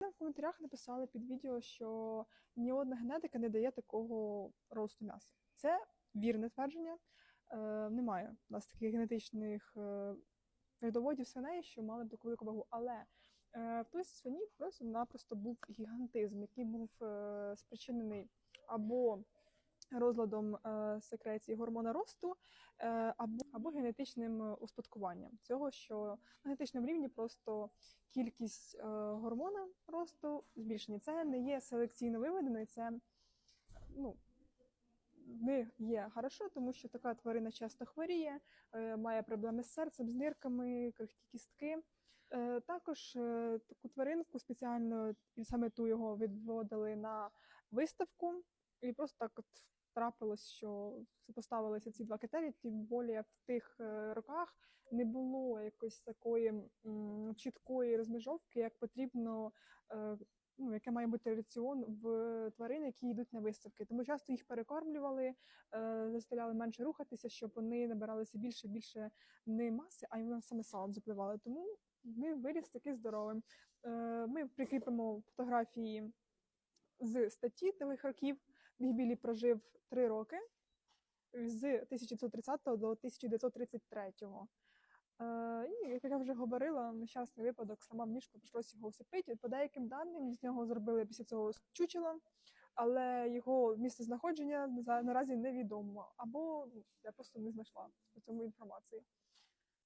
В коментарях написали під відео, що ні одна генетика не дає такого росту м'яса. Це вірне твердження. Е, немає у нас таких генетичних е, рядоводів свиней, що мали б таку велику вагу. Але е, в той свині просто-напросто був гігантизм, який був е, спричинений або розладом е, секреції гормона росту, е, або, або генетичним е, успадкуванням цього, що на генетичному рівні просто кількість гормона росту збільшення. Це не є селекційно виведено, і це ну, не є хорошо, тому що така тварина часто хворіє, має проблеми з серцем, з нирками, крихкі кістки. Також таку тваринку спеціально саме ту його відводили на виставку, і просто так от трапилось, що поставилися ці два критерії, тим більше в тих е, роках не було якоїсь такої м, чіткої розмежовки, як потрібно. е, Ну, яке має бути раціон в тварин, які йдуть на виставки. Тому часто їх перекормлювали, е, заставляли менше рухатися, щоб вони набиралися більше більше не маси, а й саме салом запливали. Тому ми виріс такий здоровим. Е, Ми прикріпимо фотографії з статті тих років. Бігбілі прожив три роки з 1930 до 1933. Е, І, як я вже говорила, нещасний випадок, сама ліжко прийшлося його усипити. По деяким даним з нього зробили після цього чучело, але його місце знаходження наразі невідомо. Або я просто не знайшла по цьому інформації.